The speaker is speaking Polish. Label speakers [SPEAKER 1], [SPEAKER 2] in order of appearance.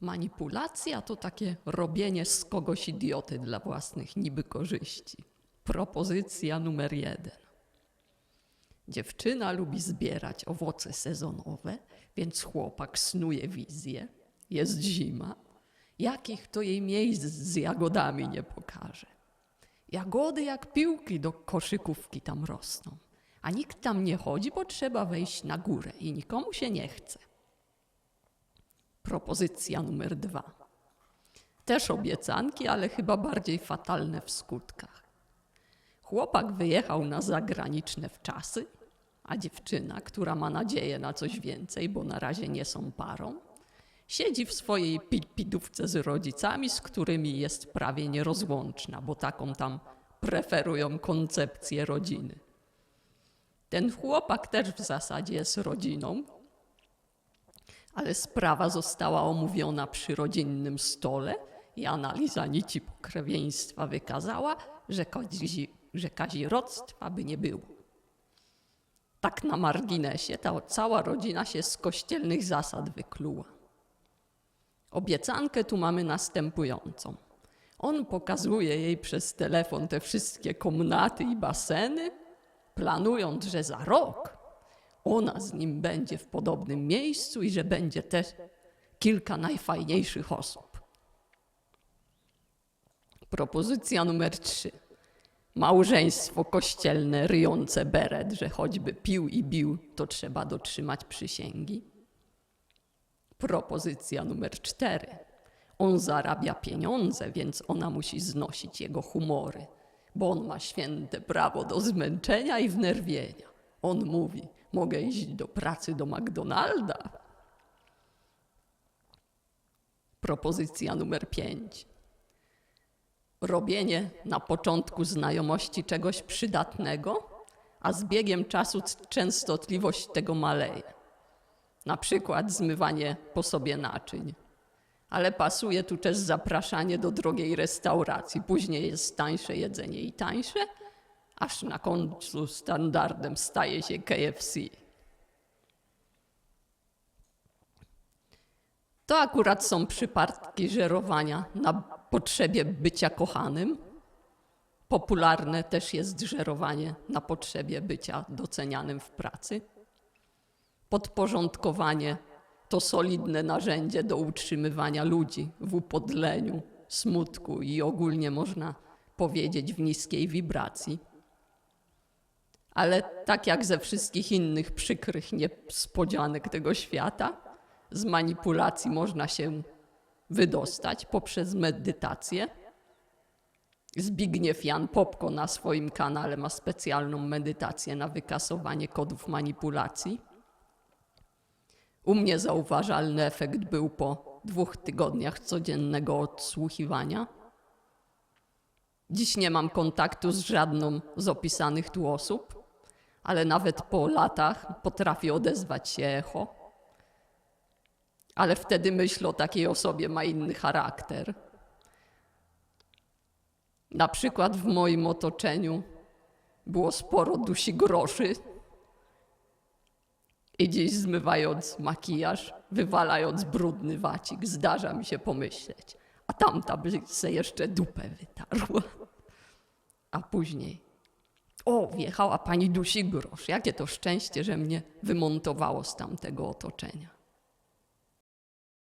[SPEAKER 1] Manipulacja to takie robienie z kogoś idioty dla własnych niby korzyści. Propozycja numer jeden. Dziewczyna lubi zbierać owoce sezonowe, więc chłopak snuje wizję. Jest zima. Jakich to jej miejsc z jagodami nie pokaże. Jagody jak piłki do koszykówki tam rosną. A nikt tam nie chodzi, bo trzeba wejść na górę i nikomu się nie chce. Propozycja numer dwa. Też obiecanki, ale chyba bardziej fatalne w skutkach. Chłopak wyjechał na zagraniczne wczasy, a dziewczyna, która ma nadzieję na coś więcej, bo na razie nie są parą, siedzi w swojej pidówce z rodzicami, z którymi jest prawie nierozłączna, bo taką tam preferują koncepcję rodziny. Ten chłopak też w zasadzie jest rodziną, ale sprawa została omówiona przy rodzinnym stole i analiza nici pokrewieństwa wykazała, że, kazi, że kazirodztwa by nie było. Tak na marginesie ta cała rodzina się z kościelnych zasad wykluła. Obiecankę tu mamy następującą. On pokazuje jej przez telefon te wszystkie komnaty i baseny, planując, że za rok ona z nim będzie w podobnym miejscu i że będzie też kilka najfajniejszych osób. Propozycja numer trzy. Małżeństwo kościelne ryjące beret, że choćby pił i bił, to trzeba dotrzymać przysięgi. Propozycja numer cztery. On zarabia pieniądze, więc ona musi znosić jego humory, bo on ma święte prawo do zmęczenia i wnerwienia. On mówi: Mogę iść do pracy do McDonalda. Propozycja numer pięć. Robienie na początku znajomości czegoś przydatnego, a z biegiem czasu częstotliwość tego maleje. Na przykład zmywanie po sobie naczyń. Ale pasuje tu też zapraszanie do drogiej restauracji. Później jest tańsze jedzenie i tańsze, aż na końcu standardem staje się KFC. To akurat są przypadki żerowania na potrzebie bycia kochanym. Popularne też jest żerowanie na potrzebie bycia docenianym w pracy. Podporządkowanie to solidne narzędzie do utrzymywania ludzi w upodleniu, smutku i ogólnie można powiedzieć w niskiej wibracji. Ale tak jak ze wszystkich innych przykrych niespodzianek tego świata, z manipulacji można się wydostać poprzez medytację. Zbigniew Jan Popko na swoim kanale ma specjalną medytację na wykasowanie kodów manipulacji. U mnie zauważalny efekt był po dwóch tygodniach codziennego odsłuchiwania. Dziś nie mam kontaktu z żadną z opisanych tu osób, ale nawet po latach potrafi odezwać się echo. Ale wtedy myśl o takiej osobie ma inny charakter. Na przykład w moim otoczeniu było sporo dusi groszy. I dziś zmywając makijaż, wywalając brudny wacik, zdarza mi się pomyśleć, a tamta by se jeszcze dupę wytarła. A później, o, wjechała pani dusi grosz, jakie to szczęście, że mnie wymontowało z tamtego otoczenia.